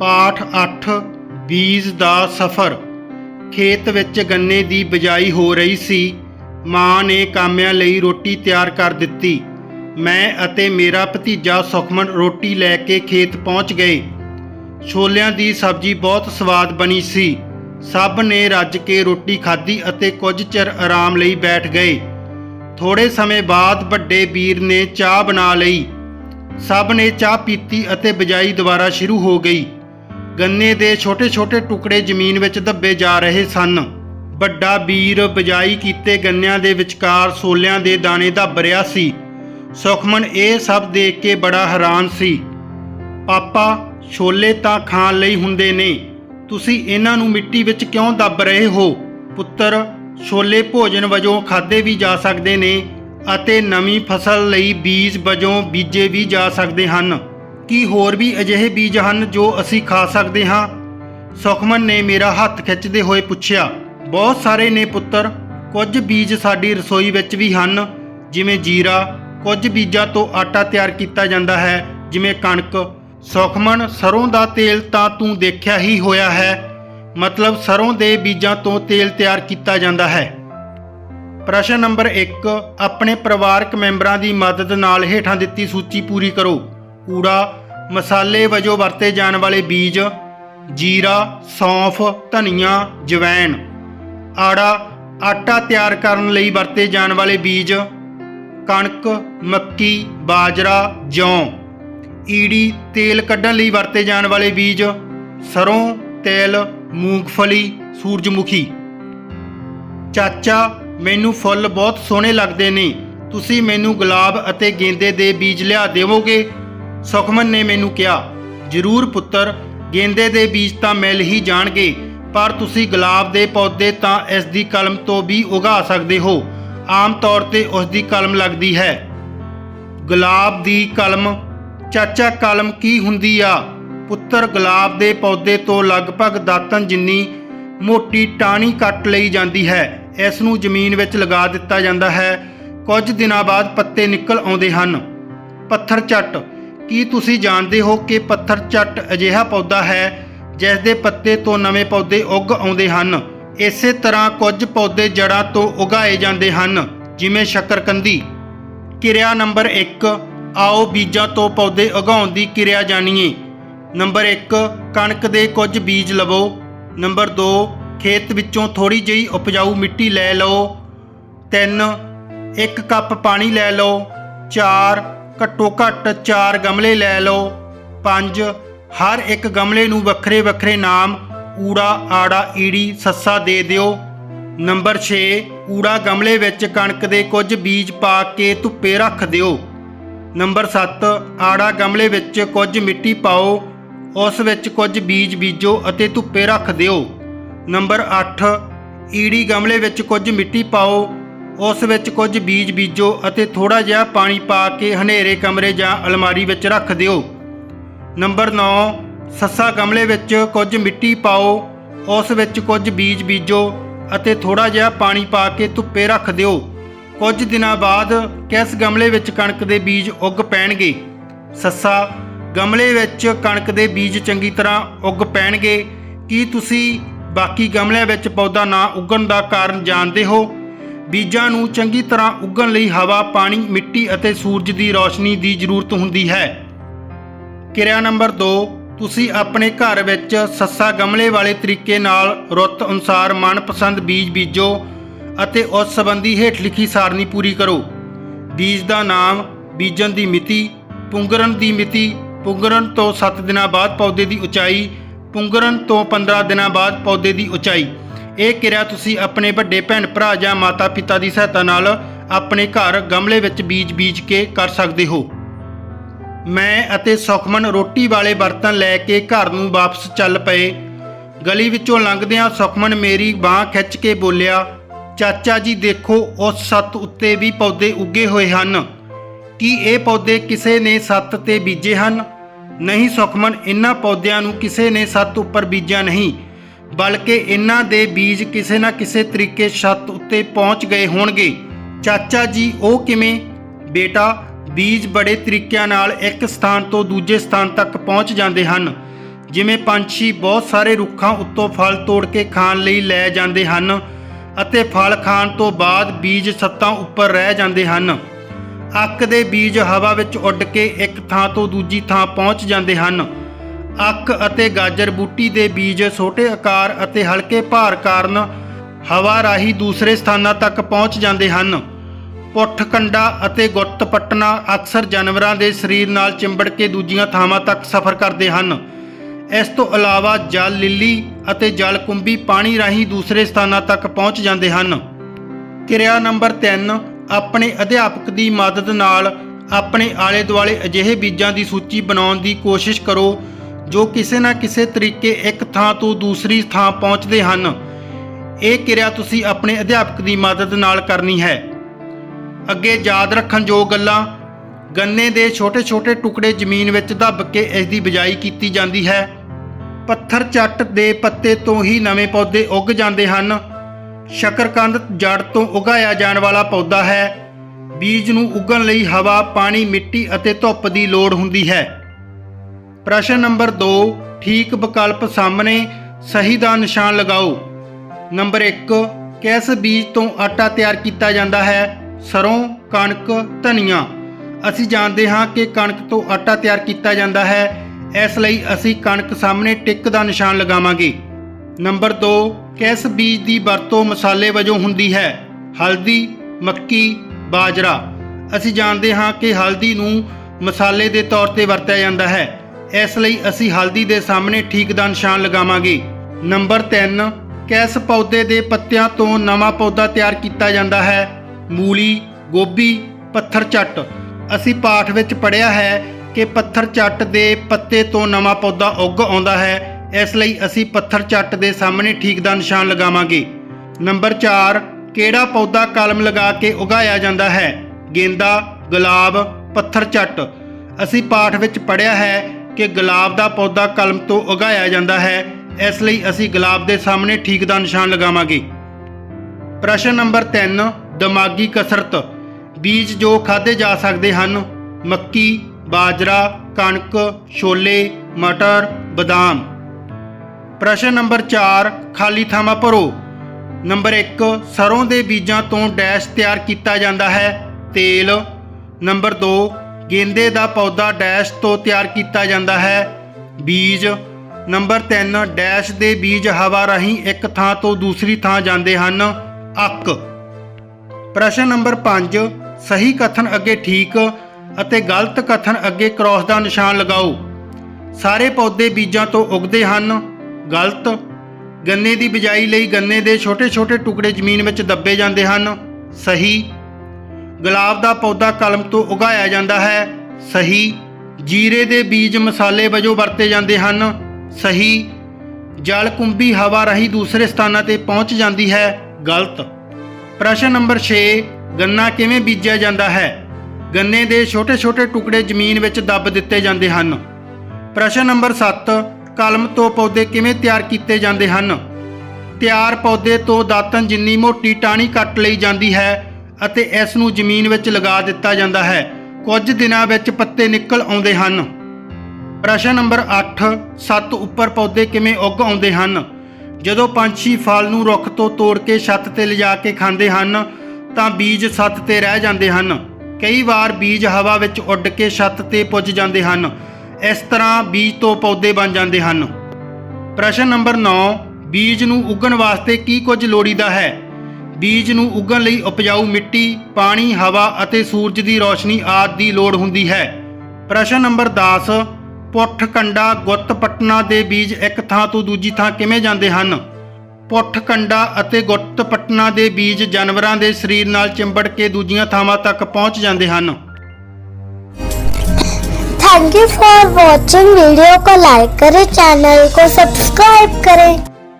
ਪਾਠ 8 ਬੀਜ ਦਾ ਸਫ਼ਰ। ਖੇਤ ਵਿੱਚ ਗੰਨੇ ਦੀ ਬਿਜਾਈ ਹੋ ਰਹੀ ਸੀ। ਮਾਂ ਨੇ ਕਾਮਿਆਂ ਲਈ ਰੋਟੀ ਤਿਆਰ ਕਰ ਦਿੱਤੀ। ਮੈਂ ਅਤੇ ਮੇਰਾ ਭਤੀਜਾ ਸੁਖਮਨ ਰੋਟੀ ਲੈ ਕੇ ਖੇਤ ਪਹੁੰਚ ਗਏ। ਛੋਲਿਆਂ ਦੀ ਸਬਜ਼ੀ ਬਹੁਤ ਸਵਾਦ ਬਣੀ ਸੀ। ਸਭ ਨੇ ਰੱਜ ਕੇ ਰੋਟੀ ਖਾਧੀ ਅਤੇ ਕੁਝ ਚਿਰ ਆਰਾਮ ਲਈ ਬੈਠ ਗਏ। ਥੋੜੇ ਸਮੇਂ ਬਾਅਦ ਵੱਡੇ ਵੀਰ ਨੇ ਚਾਹ ਬਣਾ ਲਈ। ਸਭ ਨੇ ਚਾਹ ਪੀਤੀ ਅਤੇ ਬਿਜਾਈ ਦੁਬਾਰਾ ਸ਼ੁਰੂ ਹੋ ਗਈ। ਗੰਨੇ ਦੇ ਛੋਟੇ-ਛੋਟੇ ਟੁਕੜੇ ਜ਼ਮੀਨ ਵਿੱਚ ਦੱਬੇ ਜਾ ਰਹੇ ਸਨ। ਵੱਡਾ ਵੀਰ ਬਿਜਾਈ ਕੀਤੇ ਗੰਨਿਆਂ ਦੇ ਵਿਚਕਾਰ ਸੋਲਿਆਂ ਦੇ ਦਾਣੇ ਦੱਬ ਰਿਹਾ ਸੀ। ਸੁਖਮਨ ਇਹ ਸਭ ਦੇਖ ਕੇ ਬੜਾ ਹੈਰਾਨ ਸੀ। ਪਾਪਾ, ਛੋਲੇ ਤਾਂ ਖਾਣ ਲਈ ਹੁੰਦੇ ਨੇ। ਤੁਸੀਂ ਇਹਨਾਂ ਨੂੰ ਮਿੱਟੀ ਵਿੱਚ ਕਿਉਂ ਦੱਬ ਰਹੇ ਹੋ? ਪੁੱਤਰ, ਛੋਲੇ ਭੋਜਨ ਵਜੋਂ ਖਾਦੇ ਵੀ ਜਾ ਸਕਦੇ ਨੇ ਅਤੇ ਨਵੀਂ ਫਸਲ ਲਈ ਬੀਜ ਵਜੋਂ ਬੀਜੇ ਵੀ ਜਾ ਸਕਦੇ ਹਨ। ਕੀ ਹੋਰ ਵੀ ਅਜਿਹੇ ਬੀਜ ਹਨ ਜੋ ਅਸੀਂ ਖਾ ਸਕਦੇ ਹਾਂ? ਸੁਖਮਨ ਨੇ ਮੇਰਾ ਹੱਥ ਖਿੱਚਦੇ ਹੋਏ ਪੁੱਛਿਆ, ਬਹੁਤ ਸਾਰੇ ਨੇ ਪੁੱਤਰ, ਕੁਝ ਬੀਜ ਸਾਡੀ ਰਸੋਈ ਵਿੱਚ ਵੀ ਹਨ, ਜਿਵੇਂ ਜੀਰਾ, ਕੁਝ ਬੀਜਾਂ ਤੋਂ ਆਟਾ ਤਿਆਰ ਕੀਤਾ ਜਾਂਦਾ ਹੈ, ਜਿਵੇਂ ਕਣਕ। ਸੁਖਮਨ, ਸਰੋਂ ਦਾ ਤੇਲ ਤਾਂ ਤੂੰ ਦੇਖਿਆ ਹੀ ਹੋਇਆ ਹੈ, ਮਤਲਬ ਸਰੋਂ ਦੇ ਬੀਜਾਂ ਤੋਂ ਤੇਲ ਤਿਆਰ ਕੀਤਾ ਜਾਂਦਾ ਹੈ। ਪ੍ਰਸ਼ਨ ਨੰਬਰ 1 ਆਪਣੇ ਪਰਿਵਾਰਕ ਮੈਂਬਰਾਂ ਦੀ ਮਦਦ ਨਾਲ ਹੇਠਾਂ ਦਿੱਤੀ ਸੂਚੀ ਪੂਰੀ ਕਰੋ। ਕੂੜਾ ਮਸਾਲੇ ਵਜੋਂ ਵਰਤੇ ਜਾਣ ਵਾਲੇ ਬੀਜ, ਜੀਰਾ, ਸੌਂਫ, ਧਨੀਆ, ਜਵੈਣ। ਆੜਾ, ਆਟਾ ਤਿਆਰ ਕਰਨ ਲਈ ਵਰਤੇ ਜਾਣ ਵਾਲੇ ਬੀਜ, ਕਣਕ, ਮੱਕੀ, ਬਾਜਰਾ, ਜੌਂ। ਈੜੀ, ਤੇਲ ਕੱਢਣ ਲਈ ਵਰਤੇ ਜਾਣ ਵਾਲੇ ਬੀਜ, ਸਰੋਂ, ਤੇਲ, ਮੂੰਗਫਲੀ, ਸੂਰਜਮੁਖੀ। ਚਾਚਾ, ਮੈਨੂੰ ਫੁੱਲ ਬਹੁਤ ਸੋਹਣੇ ਲੱਗਦੇ ਨੇ। ਤੁਸੀਂ ਮੈਨੂੰ ਗੁਲਾਬ ਅਤੇ ਗੇਂਦੇ ਦੇ ਬੀਜ ਲਿਆ ਦੇਵੋਗੇ? ਸੁਖਮਨ ਨੇ ਮੈਨੂੰ ਕਿਹਾ, ਜ਼ਰੂਰ ਪੁੱਤਰ, ਗੇਂਦੇ ਦੇ ਬੀਜ ਤਾਂ ਮਿਲ ਹੀ ਜਾਣਗੇ, ਪਰ ਤੁਸੀਂ ਗੁਲਾਬ ਦੇ ਪੌਦੇ ਤਾਂ ਇਸ ਦੀ ਕਲਮ ਤੋਂ ਵੀ ਉਗਾ ਸਕਦੇ ਹੋ। ਆਮ ਤੌਰ ਤੇ ਉਸ ਦੀ ਕਲਮ ਲੱਗਦੀ ਹੈ। ਗੁਲਾਬ ਦੀ ਕਲਮ, ਚਾਚਾ ਕਲਮ ਕੀ ਹੁੰਦੀ ਆ? ਪੁੱਤਰ, ਗੁਲਾਬ ਦੇ ਪੌਦੇ ਤੋਂ ਲਗਭਗ ਦਾਤਨ ਜਿੰਨੀ ਮੋਟੀ ਟਾਹਣੀ ਕੱਟ ਲਈ ਜਾਂਦੀ ਹੈ, ਇਸ ਨੂੰ ਜ਼ਮੀਨ ਵਿੱਚ ਲਗਾ ਦਿੱਤਾ ਜਾਂਦਾ ਹੈ। ਕੁਝ ਦਿਨਾਂ ਬਾਅਦ ਪੱਤੇ ਨਿਕਲ ਆਉਂਦੇ ਹਨ। ਪੱਥਰ ਚੱਟ ਕੀ ਤੁਸੀਂ ਜਾਣਦੇ ਹੋ ਕਿ ਪੱਥਰ ਚੱਟ ਅਜਿਹਾ ਪੌਦਾ ਹੈ ਜਿਸ ਦੇ ਪੱਤੇ ਤੋਂ ਨਵੇਂ ਪੌਦੇ ਉੱਗ ਆਉਂਦੇ ਹਨ? ਇਸੇ ਤਰ੍ਹਾਂ ਕੁਝ ਪੌਦੇ ਜੜ੍ਹਾਂ ਤੋਂ ਉਗਾਏ ਜਾਂਦੇ ਹਨ, ਜਿਵੇਂ ਸ਼ੱਕਰਕੰਦੀ। ਕਿਰਿਆ ਨੰਬਰ 1 ਆਓ ਬੀਜਾਂ ਤੋਂ ਪੌਦੇ ਉਗਾਉਣ ਦੀ ਕਿਰਿਆ ਜਾਣੀਏ। ਨੰਬਰ 1 ਕਣਕ ਦੇ ਕੁਝ ਬੀਜ ਲਵੋ। ਨੰਬਰ 2 ਖੇਤ ਵਿੱਚੋਂ ਥੋੜੀ ਜਿਹੀ ਉਪਜਾਊ ਮਿੱਟੀ ਲੈ ਲਓ। 3 1 ਕੱਪ ਪਾਣੀ ਲੈ ਲਓ। 4 ਘੱਟੋ ਘੱਟ 4 ਗਮਲੇ ਲੈ ਲਓ। 5 ਹਰ ਇੱਕ ਗਮਲੇ ਨੂੰ ਵੱਖਰੇ ਵੱਖਰੇ ਨਾਮ, ਊੜਾ, ਆੜਾ, ਈੜੀ, ਸੱਸਾ ਦੇ ਦਿਓ। ਨੰਬਰ 6 ਊੜਾ ਗਮਲੇ ਵਿੱਚ ਕਣਕ ਦੇ ਕੁਝ ਬੀਜ ਪਾ ਕੇ ਧੁੱਪੇ ਰੱਖ ਦਿਓ। ਨੰਬਰ 7 ਆੜਾ ਗਮਲੇ ਵਿੱਚ ਕੁਝ ਮਿੱਟੀ ਪਾਓ। ਉਸ ਵਿੱਚ ਕੁਝ ਬੀਜ ਬੀਜੋ ਅਤੇ ਧੁੱਪੇ ਰੱਖ ਦਿਓ। ਨੰਬਰ 8 ਈੜੀ ਗਮਲੇ ਵਿੱਚ ਕੁਝ ਮਿੱਟੀ ਪਾਓ। ਉਸ ਵਿੱਚ ਕੁਝ ਬੀਜ ਬੀਜੋ ਅਤੇ ਥੋੜਾ ਜਿਹਾ ਪਾਣੀ ਪਾ ਕੇ ਹਨੇਰੇ ਕਮਰੇ ਜਾਂ ਅਲਮਾਰੀ ਵਿੱਚ ਰੱਖ ਦਿਓ। ਨੰਬਰ 9 ਸੱਸਾ ਗਮਲੇ ਵਿੱਚ ਕੁਝ ਮਿੱਟੀ ਪਾਓ, ਉਸ ਵਿੱਚ ਕੁਝ ਬੀਜ ਬੀਜੋ ਅਤੇ ਥੋੜਾ ਜਿਹਾ ਪਾਣੀ ਪਾ ਕੇ ਧੁੱਪੇ ਰੱਖ ਦਿਓ। ਕੁਝ ਦਿਨਾਂ ਬਾਅਦ ਕਿਸ ਗਮਲੇ ਵਿੱਚ ਕਣਕ ਦੇ ਬੀਜ ਉੱਗ ਪੈਣਗੇ? ਸੱਸਾ, ਗਮਲੇ ਵਿੱਚ ਕਣਕ ਦੇ ਬੀਜ ਚੰਗੀ ਤਰ੍ਹਾਂ ਉੱਗ ਪੈਣਗੇ। ਕੀ ਤੁਸੀਂ ਬਾਕੀ ਗਮਲਿਆਂ ਵਿੱਚ ਪੌਦਾ ਨਾ ਉੱਗਣ ਦਾ ਕਾਰਨ ਜਾਣਦੇ ਹੋ? ਬੀਜਾਂ ਨੂੰ ਚੰਗੀ ਤਰ੍ਹਾਂ ਉੱਗਣ ਲਈ ਹਵਾ, ਪਾਣੀ, ਮਿੱਟੀ ਅਤੇ ਸੂਰਜ ਦੀ ਰੌਸ਼ਨੀ ਦੀ ਜ਼ਰੂਰਤ ਹੁੰਦੀ ਹੈ। ਕਿਰਿਆ ਨੰਬਰ 2 ਤੁਸੀਂ ਆਪਣੇ ਘਰ ਵਿੱਚ ਸੱਸਾ ਗਮਲੇ ਵਾਲੇ ਤਰੀਕੇ ਨਾਲ ਰੁੱਤ ਅਨੁਸਾਰ ਮਨਪਸੰਦ ਬੀਜ ਬੀਜੋ ਅਤੇ ਉਸ ਸੰਬੰਧੀ ਹੇਠ ਲਿਖੀ ਸਾਰਣੀ ਪੂਰੀ ਕਰੋ। ਬੀਜ ਦਾ ਨਾਮ ਬੀਜਣ ਦੀ ਮਿਤੀ, ਪੁੰਗਰਨ ਦੀ ਮਿਤੀ, ਪੁੰਗਰਨ ਤੋਂ 7 ਦਿਨਾਂ ਬਾਅਦ ਪੌਦੇ ਦੀ ਉਚਾਈ, ਪੁੰਗਰਨ ਤੋਂ 15 ਦਿਨਾਂ ਬਾਅਦ ਪੌਦੇ ਦੀ ਉਚਾਈ। ਇਹ ਕਿਰਿਆ ਤੁਸੀਂ ਆਪਣੇ ਵੱਡੇ ਭੈਣ ਭਰਾ ਜਾਂ ਮਾਤਾ ਪਿਤਾ ਦੀ ਸਹਾਇਤਾ ਨਾਲ ਆਪਣੇ ਘਰ ਗਮਲੇ ਵਿੱਚ ਬੀਜ ਬੀਜ ਕੇ ਕਰ ਸਕਦੇ ਹੋ। ਮੈਂ ਅਤੇ ਸੁਖਮਨ ਰੋਟੀ ਵਾਲੇ ਬਰਤਨ ਲੈ ਕੇ ਘਰ ਨੂੰ ਵਾਪਸ ਚੱਲ ਪਏ। ਗਲੀ ਵਿੱਚੋਂ ਲੰਘਦਿਆਂ ਸੁਖਮਨ ਮੇਰੀ ਬਾਹ ਖਿੱਚ ਕੇ ਬੋਲਿਆ, ਚਾਚਾ ਜੀ ਦੇਖੋ, ਉਸ ਸੱਤ ਉੱਤੇ ਵੀ ਪੌਦੇ ਉੱਗੇ ਹੋਏ ਹਨ। ਕੀ ਇਹ ਪੌਦੇ ਕਿਸੇ ਨੇ ਸੱਤ ਤੇ ਬੀਜੇ ਹਨ? ਨਹੀਂ ਸੁਖਮਨ ਇਹਨਾਂ ਪੌਦਿਆਂ ਨੂੰ ਕਿਸੇ ਨੇ ਸੱਤ ਉੱਪਰ ਬੀਜਿਆ ਨਹੀਂ। ਬਲਕਿ ਇਹਨਾਂ ਦੇ ਬੀਜ ਕਿਸੇ ਨਾ ਕਿਸੇ ਤਰੀਕੇ ਛੱਤ ਉੱਤੇ ਪਹੁੰਚ ਗਏ ਹੋਣਗੇ। ਚਾਚਾ ਜੀ, ਉਹ ਕਿਵੇਂ? ਬੇਟਾ, ਬੀਜ ਬੜੇ ਤਰੀਕਿਆਂ ਨਾਲ ਇੱਕ ਸਥਾਨ ਤੋਂ ਦੂਜੇ ਸਥਾਨ ਤੱਕ ਪਹੁੰਚ ਜਾਂਦੇ ਹਨ। ਜਿਵੇਂ ਪੰਛੀ ਬਹੁਤ ਸਾਰੇ ਰੁੱਖਾਂ ਉੱਤੋਂ ਫਲ ਤੋੜ ਕੇ ਖਾਣ ਲਈ ਲੈ ਜਾਂਦੇ ਹਨ ਅਤੇ ਫਲ ਖਾਣ ਤੋਂ ਬਾਅਦ ਬੀਜ ਸੱਤਾਂ ਉੱਪਰ ਰਹਿ ਜਾਂਦੇ ਹਨ। ਅੱਕ ਦੇ ਬੀਜ ਹਵਾ ਵਿੱਚ ਉੱਡ ਕੇ ਇੱਕ ਥਾਂ ਤੋਂ ਦੂਜੀ ਥਾਂ ਪਹੁੰਚ ਜਾਂਦੇ ਹਨ। ਅੱਕ ਅਤੇ ਗਾਜਰ ਬੂਟੀ ਦੇ ਬੀਜ ਛੋਟੇ ਆਕਾਰ ਅਤੇ ਹਲਕੇ ਭਾਰ ਕਾਰਨ ਹਵਾ ਰਾਹੀਂ ਦੂਸਰੇ ਸਥਾਨਾਂ ਤੱਕ ਪਹੁੰਚ ਜਾਂਦੇ ਹਨ। ਪੁੱਠ ਕੰਡਾ ਅਤੇ ਗੁੱਤ ਪੱਟਣਾ ਅਕਸਰ ਜਾਨਵਰਾਂ ਦੇ ਸਰੀਰ ਨਾਲ ਚਿੰਬੜ ਕੇ ਦੂਜੀਆਂ ਥਾਵਾਂ ਤੱਕ ਸਫ਼ਰ ਕਰਦੇ ਹਨ। ਇਸ ਤੋਂ ਇਲਾਵਾ ਜਲ ਲਿੱਲੀ ਅਤੇ ਜਲ ਕੁੰਭੀ ਪਾਣੀ ਰਾਹੀਂ ਦੂਸਰੇ ਸਥਾਨਾਂ ਤੱਕ ਪਹੁੰਚ ਜਾਂਦੇ ਹਨ। ਕਿਰਿਆ ਨੰਬਰ 3 ਆਪਣੇ ਅਧਿਆਪਕ ਦੀ ਮਦਦ ਨਾਲ ਆਪਣੇ ਆਲੇ ਦੁਆਲੇ ਅਜਿਹੇ ਬੀਜਾਂ ਦੀ ਸੂਚੀ ਬਣਾਉਣ ਦੀ ਕੋਸ਼ਿਸ਼ ਕਰੋ ਜੋ ਕਿਸੇ ਨਾ ਕਿਸੇ ਤਰੀਕੇ ਇੱਕ ਥਾਂ ਤੋਂ ਦੂਸਰੀ ਥਾਂ ਪਹੁੰਚਦੇ ਹਨ। ਇਹ ਕਿਰਿਆ ਤੁਸੀਂ ਆਪਣੇ ਅਧਿਆਪਕ ਦੀ ਮਦਦ ਨਾਲ ਕਰਨੀ ਹੈ। ਅੱਗੇ ਯਾਦ ਰੱਖਣ ਯੋਗ ਗੱਲਾਂ, ਗੰਨੇ ਦੇ ਛੋਟੇ-ਛੋਟੇ ਟੁਕੜੇ ਜ਼ਮੀਨ ਵਿੱਚ ਦੱਬ ਕੇ ਇਸ ਦੀ ਬਿਜਾਈ ਕੀਤੀ ਜਾਂਦੀ ਹੈ। ਪੱਥਰ ਚੱਟ ਦੇ ਪੱਤੇ ਤੋਂ ਹੀ ਨਵੇਂ ਪੌਦੇ ਉੱਗ ਜਾਂਦੇ ਹਨ। ਸ਼ਕਰਕੰਦ ਜੜ ਤੋਂ ਉਗਾਇਆ ਜਾਣ ਵਾਲਾ ਪੌਦਾ ਹੈ। ਬੀਜ ਨੂੰ ਉਗਣ ਲਈ ਹਵਾ, ਪਾਣੀ, ਮਿੱਟੀ ਅਤੇ ਧੁੱਪ ਦੀ ਲੋੜ ਹੁੰਦੀ ਹੈ। ਪ੍ਰਸ਼ਨ ਨੰਬਰ 2 ਠੀਕ ਵਿਕਲਪ ਸਾਹਮਣੇ, ਸਹੀ ਦਾ ਨਿਸ਼ਾਨ ਲਗਾਓ। ਨੰਬਰ 1 ਕਿਸ ਬੀਜ ਤੋਂ ਆਟਾ ਤਿਆਰ ਕੀਤਾ ਜਾਂਦਾ ਹੈ? ਸਰੋਂ, ਕਣਕ, ਧਨੀਆ। ਅਸੀਂ ਜਾਣਦੇ ਹਾਂ ਕਿ ਕਣਕ ਤੋਂ ਆਟਾ ਤਿਆਰ ਕੀਤਾ ਜਾਂਦਾ ਹੈ। ਇਸ ਲਈ ਅਸੀਂ ਕਣਕ ਸਾਹਮਣੇ ਟਿਕ ਦਾ ਨਿਸ਼ਾਨ ਲਗਾਵਾਂਗੇ। ਨੰਬਰ 2 ਕਿਸ ਬੀਜ ਦੀ ਵਰਤੋਂ ਮਸਾਲੇ ਵਜੋਂ ਹੁੰਦੀ ਹੈ? ਹਲਦੀ, ਮੱਕੀ, ਬਾਜਰਾ। ਅਸੀਂ ਜਾਣਦੇ ਹਾਂ ਕਿ ਹਲਦੀ ਨੂੰ ਮਸਾਲੇ ਦੇ ਤੌਰ ਤੇ ਵਰਤਿਆ ਜਾਂਦਾ ਹੈ। ਇਸ ਲਈ ਅਸੀਂ ਹਲਦੀ ਦੇ ਸਾਹਮਣੇ ਠੀਕ ਦਾ ਨਿਸ਼ਾਨ ਲਗਾਵਾਂਗੇ। ਨੰਬਰ 3 ਕੈਸ ਪੌਦੇ ਦੇ ਪੱਤਿਆਂ ਤੋਂ ਨਵਾਂ ਪੌਦਾ ਤਿਆਰ ਕੀਤਾ ਜਾਂਦਾ ਹੈ। ਮੂਲੀ, ਗੋਭੀ, ਪੱਥਰ ਚੱਟ। ਅਸੀਂ ਪਾਠ ਵਿੱਚ ਪੜ੍ਹਿਆ ਹੈ ਕਿ ਪੱਥਰ ਚੱਟ ਦੇ ਪੱਤੇ ਤੋਂ ਨਵਾਂ ਪੌਦਾ ਉੱਗ ਆਉਂਦਾ ਹੈ। ਇਸ ਲਈ ਅਸੀਂ ਪੱਥਰ ਚੱਟ ਦੇ ਸਾਹਮਣੇ ਠੀਕ ਦਾ ਨਿਸ਼ਾਨ ਲਗਾਵਾਂਗੇ। ਨੰਬਰ 4 ਕਿਹੜਾ ਪੌਦਾ ਕਲਮ ਲਗਾ ਕੇ ਉਗਾਇਆ ਜਾਂਦਾ ਹੈ? ਗੇਂਦਾ, ਗੁਲਾਬ, ਪੱਥਰ ਚੱਟ। ਅਸੀਂ ਪਾਠ ਵਿੱਚ ਪੜ੍ਹਿਆ ਹੈ ਕਿ ਗੁਲਾਬ ਦਾ ਪੌਦਾ ਕਲਮ ਤੋਂ ਉਗਾਇਆ ਜਾਂਦਾ ਹੈ। ਇਸ ਲਈ ਅਸੀਂ ਗੁਲਾਬ ਦੇ ਸਾਹਮਣੇ ਠੀਕ ਦਾ ਨਿਸ਼ਾਨ ਲਗਾਵਾਂਗੇ। ਪ੍ਰਸ਼ਨ ਨੰਬਰ 3 ਦਿਮਾਗੀ ਕਸਰਤ। ਬੀਜ ਜੋ ਖਾਦੇ ਜਾ ਸਕਦੇ ਹਨ, ਮੱਕੀ, ਬਾਜਰਾ, ਕਣਕ, ਛੋਲੇ, ਮਟਰ, ਬਦਾਮ। ਪ੍ਰਸ਼ਨ ਨੰਬਰ 4 ਖਾਲੀ ਥਾਵਾਂ ਭਰੋ। ਨੰਬਰ 1 ਸਰੋਂ ਦੇ ਬੀਜਾਂ ਤੋਂ ਡੈਸ਼ ਤਿਆਰ ਕੀਤਾ ਜਾਂਦਾ ਹੈ, ਤੇਲ। ਨੰਬਰ 2 ਗੇਂਦੇ ਦਾ ਪੌਦਾ ਡੈਸ਼ ਤੋਂ ਤਿਆਰ ਕੀਤਾ ਜਾਂਦਾ ਹੈ। ਬੀਜ ਨੰਬਰ 3 ਡੈਸ਼ ਦੇ ਬੀਜ ਹਵਾ ਰਾਹੀਂ ਇੱਕ ਥਾਂ ਤੋਂ ਦੂਸਰੀ ਥਾਂ ਜਾਂਦੇ ਹਨ। ਅੱਕ। ਪ੍ਰਸ਼ਨ ਨੰਬਰ 5 ਸਹੀ ਕਥਨ ਅੱਗੇ ਠੀਕ ਅਤੇ ਗਲਤ ਕਥਨ ਅੱਗੇ ਕ੍ਰਾਸ ਦਾ ਨਿਸ਼ਾਨ ਲਗਾਓ। ਸਾਰੇ ਪੌਦੇ ਬੀਜਾਂ ਤੋਂ ਉਗਦੇ ਹਨ। ਗਲਤ। ਗੰਨੇ ਦੀ ਬਿਜਾਈ ਲਈ ਗੰਨੇ ਦੇ ਛੋਟੇ-ਛੋਟੇ ਟੁਕੜੇ ਜ਼ਮੀਨ ਵਿੱਚ ਦੱਬੇ ਜਾਂਦੇ ਹਨ। ਸਹੀ। ਗੁਲਾਬ ਦਾ ਪੌਦਾ ਕਲਮ ਤੋਂ ਉਗਾਇਆ ਜਾਂਦਾ ਹੈ। ਸਹੀ ਜੀਰੇ ਦੇ ਬੀਜ ਮਸਾਲੇ ਵਜੋਂ ਵਰਤੇ ਜਾਂਦੇ ਹਨ। ਸਹੀ ਜਲ ਕੁੰਭੀ ਹਵਾ ਰਾਹੀਂ ਦੂਸਰੇ ਸਥਾਨਾਂ ਤੇ ਪਹੁੰਚ ਜਾਂਦੀ ਹੈ। ਗਲਤ ਪ੍ਰਸ਼ਨ ਨੰਬਰ 6 ਗੰਨਾ ਕਿਵੇਂ ਬੀਜਿਆ ਜਾਂਦਾ ਹੈ? ਗੰਨੇ ਦੇ ਛੋਟੇ-ਛੋਟੇ ਟੁਕੜੇ ਜ਼ਮੀਨ ਵਿੱਚ ਦੱਬ ਦਿੱਤੇ ਜਾਂਦੇ ਹਨ। ਪ੍ਰਸ਼ਨ ਨੰਬਰ 7 ਕਲਮ ਤੋਂ ਪੌਦੇ ਕਿਵੇਂ ਤਿਆਰ ਕੀਤੇ ਜਾਂਦੇ ਹਨ? ਤਿਆਰ ਪੌਦੇ ਤੋਂ ਦਾਤਨ ਜਿੰਨੀ ਮੋਟੀ ਟਾਹਣੀ ਕੱਟ ਲਈ ਜਾਂਦੀ ਹੈ। ਅਤੇ ਇਸ ਨੂੰ ਜ਼ਮੀਨ ਵਿੱਚ ਲਗਾ ਦਿੱਤਾ ਜਾਂਦਾ ਹੈ। ਕੁਝ ਦਿਨਾਂ ਵਿੱਚ ਪੱਤੇ ਨਿਕਲ ਆਉਂਦੇ ਹਨ। ਪ੍ਰਸ਼ਨ ਨੰਬਰ 8 ਸੱਤ ਉੱਪਰ ਪੌਦੇ ਕਿਵੇਂ ਉੱਗ ਆਉਂਦੇ ਹਨ? ਜਦੋਂ ਪੰਛੀ ਫਲ ਨੂੰ ਰੁੱਖ ਤੋਂ ਤੋੜ ਕੇ ਛੱਤ ਤੇ ਲਿਜਾ ਕੇ ਖਾਂਦੇ ਹਨ, ਤਾਂ ਬੀਜ ਛੱਤ ਤੇ ਰਹਿ ਜਾਂਦੇ ਹਨ। ਕਈ ਵਾਰ ਬੀਜ ਹਵਾ ਵਿੱਚ ਉੱਡ ਕੇ ਛੱਤ ਤੇ ਪੁੱਜ ਜਾਂਦੇ ਹਨ। ਇਸ ਤਰ੍ਹਾਂ ਬੀਜ ਤੋਂ ਪੌਦੇ ਬਣ ਜਾਂਦੇ ਹਨ। ਪ੍ਰਸ਼ਨ ਨੰਬਰ 9 ਬੀਜ ਨੂੰ ਉਗਣ ਵਾਸਤੇ ਕੀ ਕੁਝ ਲੋੜੀਦਾ ਹੈ? ਬੀਜ ਨੂੰ ਉਗਣ ਲਈ ਉਪਜਾਊ ਮਿੱਟੀ ਪਾਣੀ ਹਵਾ ਅਤੇ ਸੂਰਜ ਦੀ ਰੋਸ਼ਨੀ ਆਦਿ ਦੀ ਲੋੜ ਹੁੰਦੀ ਹੈ ਪ੍ਰਸ਼ਨ ਨੰਬਰ 10 ਪੁੱਠ ਕੰਡਾ ਗੁੱਤ ਪਟਨਾ ਦੇ ਬੀਜ ਇੱਕ ਥਾਂ ਤੋਂ ਦੂਜੀ ਥਾਂ ਕਿਵੇਂ ਜਾਂਦੇ ਹਨ ਪੁੱਠ ਕੰਡਾ ਅਤੇ ਗੁੱਤ ਪਟਨਾ ਦੇ ਬੀਜ ਜਾਨਵਰਾਂ ਦੇ ਸਰੀਰ ਨਾਲ ਚਿੰਬੜ ਕੇ ਦੂਜੀਆਂ ਥਾਵਾਂ ਤੱਕ ਪਹੁੰਚ ਜਾਂਦੇ ਹਨ thank you for watching video को लाइक करें चैनल को सब्सक्राइब करें